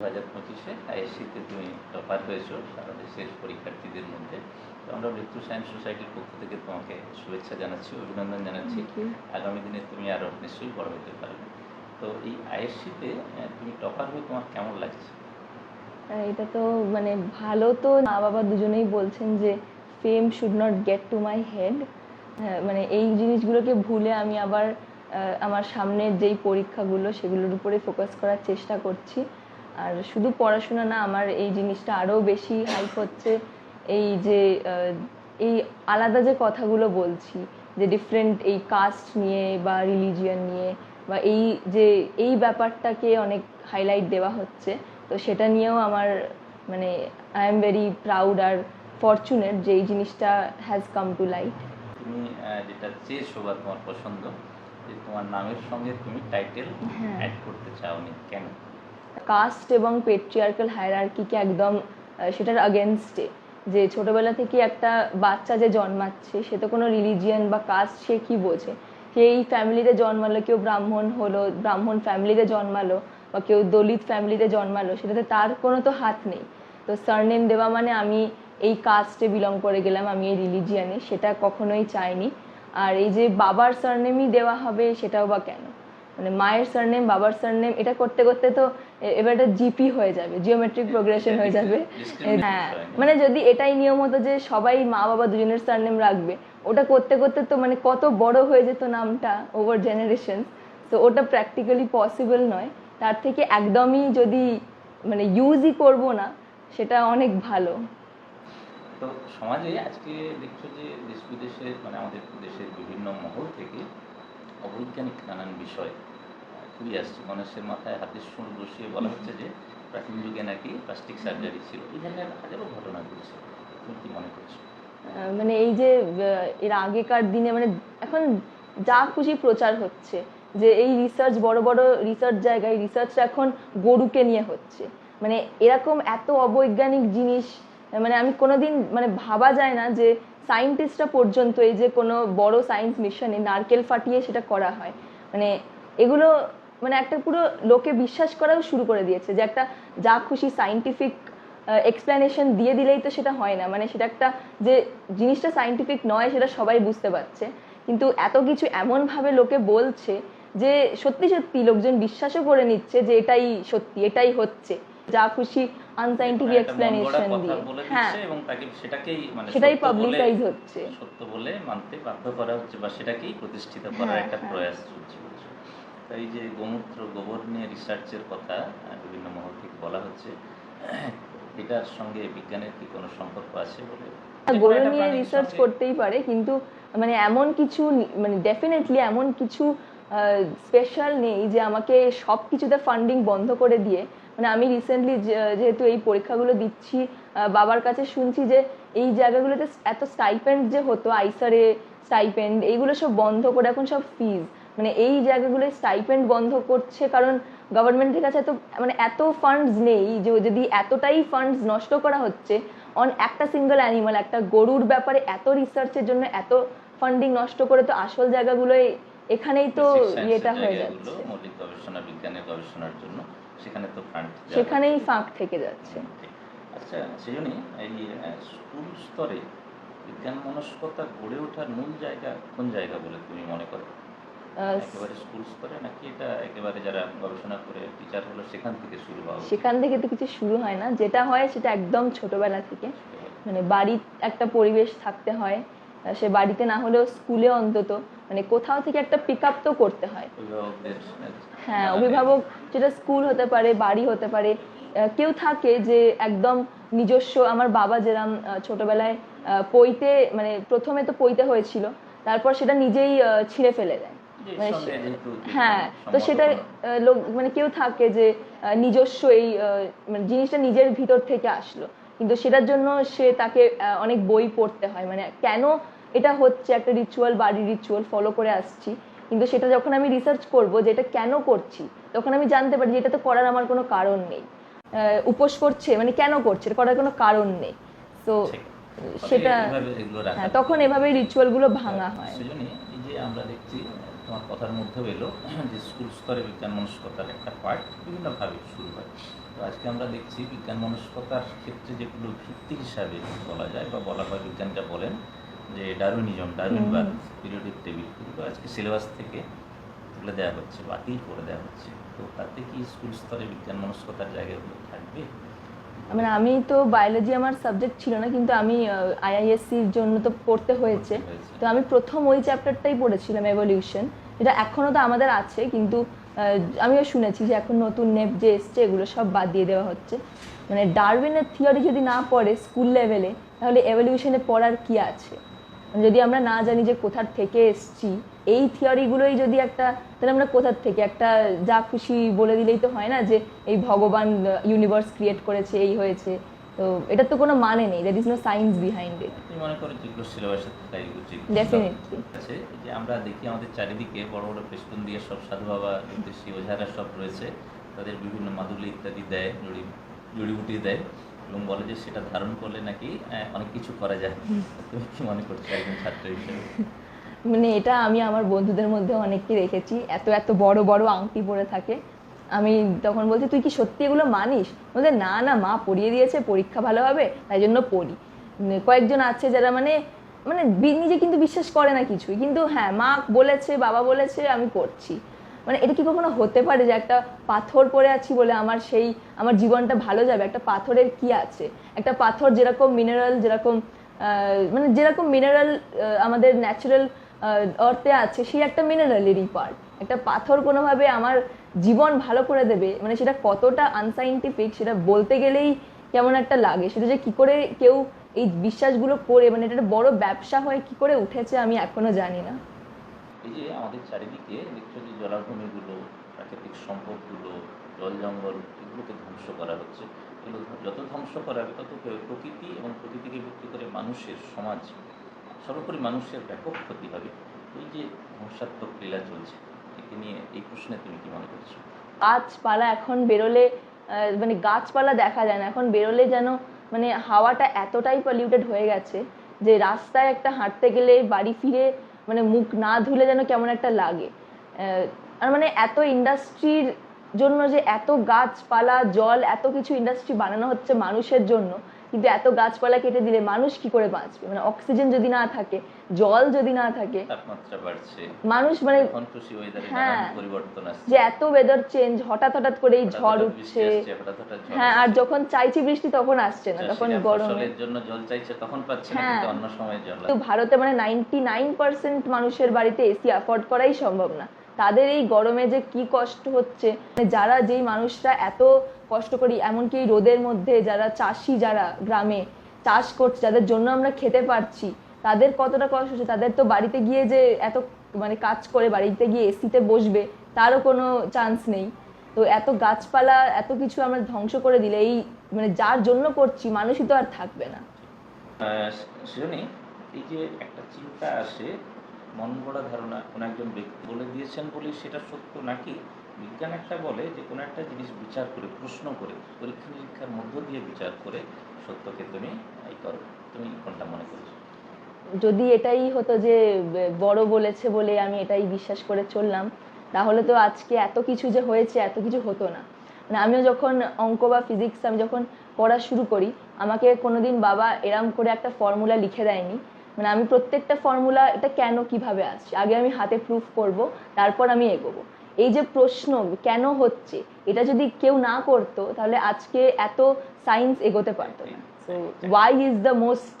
দু হাজার পঁচিশে আইএসসিতে তুমি টপার হয়েছো সারা দেশের পরীক্ষার্থীদের মধ্যে। তো আমরা মৃত্যু সায়েন্স সোসাইটির পক্ষ থেকে তোমাকে শুভেচ্ছা জানাচ্ছি অভিনন্দন জানাচ্ছি। আগামী দিনে তুমি আরও নিশ্চয়ই বড় হতে পারবে। তো এই আইএসসিতে তুমি টপার হয়ে তোমার কেমন লাগছে? এটা তো মানে ভালো তো মা বাবা দুজনেই বলছেন যে fame should not get to my head মানে এই জিনিসগুলোকে ভুলে আমি আবার আমার সামনের যেই পরীক্ষাগুলো সেগুলোর উপরে ফোকাস করার চেষ্টা করছি। আর শুধু পড়াশোনা না আমার এই জিনিসটা আরও বেশি হাইপ হচ্ছে। এই যে এই আলাদা যে কথাগুলো বলছি যে ডিফারেন্ট এই কাস্ট নিয়ে বা রিলিজিয়ান নিয়ে বা এই যে এই ব্যাপারটাকে অনেক হাইলাইট দেওয়া হচ্ছে। তো সেটা নিয়েও আমার মানে আই এম ভেরি প্রাউড আর ফরচুনেট যে এই জিনিসটা হ্যাজ কাম টু লাইট তুমি যেটা চেয়েছো বা তোমার পছন্দ যে তোমার নামের সঙ্গে তুমি টাইটেল। অ্যাড করতে চাওনি কেন? কাস্ট এবং পেট্রিয়ার্কাল হায়ারার্কিকে একদম সেটার আগেনস্টে যে ছোটবেলা থেকে একটা বাচ্চা যে জন্মাচ্ছে, সে তো কোনো রিলিজিয়ান বা কাস্ট সে কি বোঝে? সে এই ফ্যামিলিতে জন্মালো, কেউ ব্রাহ্মণ হলো, ব্রাহ্মণ ফ্যামিলিতে জন্মালো, বা কেউ দলিত ফ্যামিলিতে জন্মালো, সেটাতে তার কোনো তো হাত নেই। তো সারনেম দেওয়া মানে আমি এই কাস্টে বিলং করে গেলাম, আমি এই রিলিজিয়ানে সেটা কখনোই চাইনি। আর এই যে বাবার সারনেমই দেওয়া হবে, সেটাও বা কেন? মানে মায়ের সারনেম বাবার সারনেম এটা করতে করতে তো এবার এটা জিপি হয়ে যাবে জিওমেট্রিক প্রোগ্রেশন হয়ে যাবে। হ্যাঁ মানে যদি এটাই নিয়ম হতো যে সবাই মা বাবা দুজনের সারনেম রাখবে ওটা করতে করতে তো মানে কত বড় হয়ে যেত নামটা ওভার জেনারেশন তো ওটা প্র্যাকটিক্যালি পসিবল নয়। তার থেকে একদমই যদি মানে ইউজই করব না সেটা অনেক ভালো। তো সমাজে আজকে দেখছ যে দেশ বিদেশে মানে আমাদের দেশের বিভিন্ন মহল থেকে অবৈজ্ঞানিক নানান বিষয় আহ, আসছে। মানুষের মাথায় হাতের সুর বসিয়ে বলা হচ্ছে যে প্রাচীন যুগে নাকি প্লাস্টিক সার্জারি ছিল। এই ধরনের হাজারো ঘটনা ঘটছে। তুমি কি মনে করছ? মানে এই যে এর আগেকার দিনে মানে এখন যা খুশি প্রচার হচ্ছে যে এই রিসার্চ বড় বড় রিসার্চ জায়গায় রিসার্চটা এখন গরুকে নিয়ে হচ্ছে। মানে এরকম এত অবৈজ্ঞানিক জিনিস মানে আমি কোনোদিন মানে ভাবা যায় না যে সায়েন্টিস্টরা পর্যন্ত এই যে কোনো বড় সায়েন্স মিশনে নারকেল ফাটিয়ে সেটা করা হয়। মানে এগুলো মানে একটা পুরো লোকে বিশ্বাস করাও শুরু করে দিয়েছে যে একটা যা খুশি সাইন্টিফিক এক্সপ্লেনেশন দিয়ে দিলেই তো সেটা হয় না। মানে সেটা একটা যে জিনিসটা সাইন্টিফিক নয় সেটা সবাই বুঝতে পারছে। কিন্তু এত কিছু এমনভাবে লোকে বলছে যে সত্যি সত্যি লোকজন বিশ্বাসও করে নিচ্ছে যে এটাই সত্যি এটাই হচ্ছে। যা খুশি আনসাইন্টিফিক মানে এক্সপ্লেনেশন দিয়ে। হ্যাঁ। এবং তাকে সেটাকেই মানে সেটাই পাবলিসাইজ হচ্ছে। সত্য বলে মানতে বাধ্য করা হচ্ছে বা সেটাকেই প্রতিষ্ঠিত করার হ্যাঁ, একটা হ্যাঁ। প্রয়াস চলছে। তাই যে গোমূত্র গোবর নিয়ে রিসার্চের কথা বিভিন্ন মহল থেকে বলা হচ্ছে, এটার সঙ্গে বিজ্ঞানের কি কোনো সম্পর্ক আছে বলে? গরু একটা নিয়ে রিসার্চ করতেই পারে, কিন্তু মানে এমন কিছু মানে ডেফিনেটলি এমন কিছু স্পেশাল নেই যে আমাকে সব কিছুতে ফান্ডিং বন্ধ করে দিয়ে মানে আমি রিসেন্টলি যেহেতু এই পরীক্ষাগুলো দিচ্ছি বাবার কাছে শুনছি যে এই জায়গাগুলোতে এত স্টাইপেন্ড যে হতো, আইসারে স্টাইপেন্ড এইগুলো সব বন্ধ করে এখন সব ফিজ মানে এই জায়গাগুলোয় স্টাইপেন্ড বন্ধ করছে কারণ গভর্নমেন্টের কাছে এত মানে এত ফান্ডস নেই যে যদি এতটাই ফান্ডস নষ্ট করা হচ্ছে অন একটা সিঙ্গেল অ্যানিমাল একটা গরুর ব্যাপারে এত রিসার্চের জন্য এত ফান্ডিং নষ্ট করে তো আসল জায়গাগুলোয় এখানেই তো ইয়েটা হয়ে জায়গাগুলো, যাচ্ছে। মৌলিক গবেষণা বিজ্ঞানের গবেষণার জন্য সেখানে তো ফান্ড সেখানেই ফাঁক থেকে যাচ্ছে। আচ্ছা সেজন্যই এই স্কুল স্তরে বিজ্ঞান মনস্কতা গড়ে ওঠার মূল জায়গা কোন জায়গা বলে তুমি মনে করো? একেবারে স্কুল স্তরে নাকি এটা একেবারে যারা গবেষণা করে টিচার হলো সেখান থেকে শুরু সেখান থেকে তো কিছু শুরু হয় না। যেটা হয় সেটা একদম ছোটবেলা থেকে। মানে বাড়ির একটা পরিবেশ থাকতে হয়। সে বাড়িতে না হলেও স্কুলে অন্তত মানে কোথাও থেকে একটা পিক আপ তো করতে হয়। হ্যাঁ মানে অভিভাবক যেটা স্কুল হতে পারে বাড়ি হতে পারে কেউ থাকে যে একদম নিজস্ব আমার বাবা যেরম ছোটবেলায় পইতে মানে প্রথমে তো পইতে হয়েছিল তারপর সেটা নিজেই ছিঁড়ে ফেলে দেয়। মানে হ্যাঁ তো সেটা লোক মানে কেউ থাকে যে নিজস্ব এই মানে জিনিসটা নিজের ভিতর থেকে আসলো। কিন্তু সেটার জন্য সে তাকে অনেক বই পড়তে হয়। মানে কেন এটা হচ্ছে একটা রিচুয়াল বাড়ির রিচুয়াল ফলো করে আসছি। কিন্তু সেটা যখন আমি রিসার্চ করব যে এটা কেন করছি তখন আমি জানতে পারি যে এটা তো করার আমার কোনো কারণ নেই। উপোস করছে মানে কেন করছে এটা করার কোনো কারণ নেই। তো সেটা হ্যাঁ তখন এভাবে রিচুয়ালগুলো ভাঙা হয় যে আমরা দেখছি তোমার কথার মধ্যেও এলো যে স্কুল স্তরে বিজ্ঞান মনস্কতার একটা পার্ট বিভিন্নভাবে শুরু হয়। তো আজকে আমরা দেখছি বিজ্ঞান মনস্কতার ক্ষেত্রে যেগুলো ভিত্তি হিসাবে বলা যায় বা বলা হয় বিজ্ঞানটা বলেন যে ডারুইনিজম ডারুইনবাদ পিরিয়ডিক টেবিল এগুলো আজকে সিলেবাস থেকে তুলে দেওয়া হচ্ছে বাতিল করে দেওয়া হচ্ছে। তো তাতে কি স্কুল স্তরে বিজ্ঞান মনস্কতার জায়গাগুলো থাকবে? মানে আমি তো বায়োলজি আমার সাবজেক্ট ছিল না কিন্তু আমি আইআইএসসির জন্য তো পড়তে হয়েছে। তো আমি প্রথম ওই চ্যাপ্টারটাই পড়েছিলাম এভলিউশন এটা এখনও তো আমাদের আছে কিন্তু আমিও শুনেছি যে এখন নতুন নেপ যে এসছে এগুলো সব বাদ দিয়ে দেওয়া হচ্ছে। মানে ডারউইনের থিওরি যদি না পড়ে স্কুল লেভেলে তাহলে এভলিউশনে পড়ার কি আছে? যদি আমরা না জানি যে কোথার থেকে এসছি এই থিওরিগুলোই যদি একটা তাহলে আমরা কোথার থেকে? একটা যা খুশি বলে দিলেই তো হয় না যে এই ভগবান ইউনিভার্স ক্রিয়েট করেছে এই হয়েছে। তো এটার তো কোনো মানে নেই that is no science behind it তুমি মনে করো যেগুলো সিলেবাসে থাকাই উচিত Definitely. আছে যে আমরা দেখি আমাদের চারিদিকে বড় বড় পেস্টুন দিয়ে সব সাধু বাবা দেশি ওঝারা সব রয়েছে। তাদের বিভিন্ন মাদুলি ইত্যাদি দেয় জড়ি জড়িবুটি দেয়। এবং বলে যে সেটা ধারণ করলে নাকি অনেক কিছু করা যায়। তুমি কি মনে করছ একজন ছাত্র হিসেবে? মানে এটা আমি আমার বন্ধুদের মধ্যে অনেককে দেখেছি এত এত বড় বড় আংটি পরে থাকে। আমি তখন বলছি তুই কি সত্যি এগুলো মানিস? বলতে না না মা পড়িয়ে দিয়েছে পরীক্ষা ভালো হবে তাই জন্য পড়ি। কয়েকজন আছে যারা মানে মানে নিজে কিন্তু বিশ্বাস করে না কিছুই। কিন্তু হ্যাঁ মা বলেছে বাবা বলেছে আমি করছি মানে এটা কি কখনো হতে পারে যে একটা পাথর পরে আছি বলে আমার সেই, আমার জীবনটা ভালো যাবে? একটা পাথরের কি আছে? একটা পাথর যেরকম মিনারেল যেরকম মানে যেরকম মিনারেল আমাদের ন্যাচারাল অর্থে আছে, সেই একটা মিনারেলেরই পার্ট একটা পাথর কোনোভাবে আমার জীবন ভালো করে দেবে মানে সেটা কতটা আনসাইন্টিফিক সেটা বলতে গেলেই কেমন একটা লাগে। সেটা যে কি করে কেউ এই বিশ্বাসগুলো করে মানে এটা বড় ব্যবসা হয়ে কি করে উঠেছে আমি এখনও জানি না। এই যে আমাদের চারিদিকে জলাভূমিগুলো, প্রাকৃতিক সম্পদগুলো, জল, জঙ্গল এগুলোকে ধ্বংস করা হচ্ছে। এগুলো যত ধ্বংস করা হবে, তত প্রকৃতি এবং প্রকৃতিকে ভিত্তি করে মানুষের সমাজ, সর্বোপরি মানুষের ব্যাপক ক্ষতি হবে। এই যে ধ্বংসাত্মক লীলা চলছে, একে নিয়ে এই প্রশ্নে তুমি কি মনে করছ? গাছপালা এখন বেরোলে মানে গাছপালা দেখা যায় না। এখন বেরোলে যেন মানে হাওয়াটা এতটাই পলিউটেড হয়ে গেছে যে রাস্তায় একটা হাঁটতে গেলে বাড়ি ফিরে মানে মুখ না ধুলে যেন কেমন একটা লাগে। আর মানে এত ইন্ডাস্ট্রির জন্য যে এত গাছপালা জল এত কিছু ইন্ডাস্ট্রি বানানো হচ্ছে মানুষের জন্য কিন্তু এত গাছপালা কেটে দিলে মানুষ কি করে বাঁচবে? মানে অক্সিজেন যদি না থাকে জল যদি না থাকে তাপমাত্রা বাড়ছে। মানুষ মানে হ্যাঁ। নানান পরিবর্তন আসছে। যে এত ওয়েদার চেঞ্জ হঠাৎ হঠাৎ করে এই ঝড় উঠছে। হ্যাঁ আর যখন চাইছি বৃষ্টি তখন আসছে না তখন গরম জন্য জল চাইছে তখন পাচ্ছে না হ্যাঁ। কিন্তু অন্য সময় জল ভারতে মানে নাইনটি নাইন পার্সেন্ট মানুষের বাড়িতে এসি অ্যাফোর্ড করাই সম্ভব না। তাদের এই গরমে যে কি কষ্ট হচ্ছে? মানে যারা যেই মানুষরা এত কষ্ট করি, এমনকি এই রোদের মধ্যে যারা চাষি যারা গ্রামে চাষ করছে, যাদের জন্য আমরা খেতে পারছি, তাদের কতটা কষ্ট হচ্ছে? তাদের তো বাড়িতে গিয়ে যে এত মানে কাজ করে, বাড়িতে গিয়ে এসিতে বসবে, তারও কোনো চান্স নেই। তো এত গাছপালা, এত কিছু আমরা ধ্বংস করে দিলে, এই মানে যার জন্য করছি, মানুষই তো আর থাকবে না। শিরোনি এই যে একটা চিন্তা আসে মন গড়া ধারণা কোনো একজন ব্যক্তি বলে দিয়েছেন বলে সেটা সত্য নাকি? বিজ্ঞান একটা বলে যে কোনো একটা জিনিস বিচার করে, প্রশ্ন করে, পরীক্ষা নিরীক্ষার মধ্য দিয়ে বিচার করে সত্যকে তুমি এই করো। তুমি কোনটা মনে করছ? যদি এটাই হতো যে বড় বলেছে বলে আমি এটাই বিশ্বাস করে চললাম, তাহলে তো আজকে এত কিছু যে হয়েছে, এত কিছু হতো না। মানে আমিও যখন অঙ্ক বা ফিজিক্স আমি যখন পড়া শুরু করি, আমাকে কোনোদিন বাবা এরম করে একটা ফর্মুলা লিখে দেয়নি মানে আমি প্রত্যেকটা ফর্মুলা এটা কেন কীভাবে আসছে? আগে আমি হাতে প্রুফ করব তারপর আমি এগোবো। এই যে প্রশ্ন কেন হচ্ছে এটা যদি কেউ না করতো তাহলে আজকে এত সায়েন্স এগোতে পারতো না। So why is the most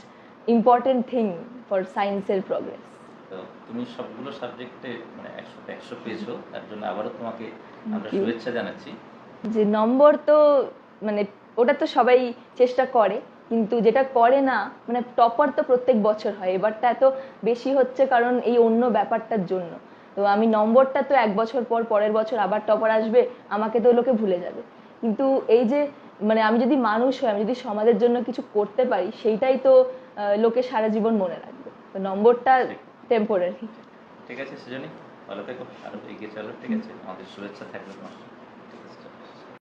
important thing for সায়েন্সের প্রোগ্রেস তো তুমি সবগুলো সাবজেক্টে মানে একশোতে একশো পেয়েছ তার জন্য আবারও তোমাকে আমরা শুভেচ্ছা জানাচ্ছি। যে নম্বর তো মানে ওটা তো সবাই চেষ্টা করে। কিন্তু যেটা করে না মানে টপার তো প্রত্যেক বছর হয় এবারটা এত বেশি হচ্ছে কারণ এই অন্য ব্যাপারটার জন্য। তো আমি নম্বরটা তো এক বছর পর পরের বছর আবার টপার আসবে আমাকে তো লোকে ভুলে যাবে। কিন্তু এই যে মানে আমি যদি মানুষ হই আমি যদি সমাজের জন্য কিছু করতে পারি সেইটাই তো লোকে সারা জীবন মনে রাখবে। তো নম্বরটা টেম্পোরারি ঠিক আছে সেজন্যই ভালো থেকো আরও এগিয়ে চলো ঠিক আছে? আমাদের শুভেচ্ছা থাকবে তোমার।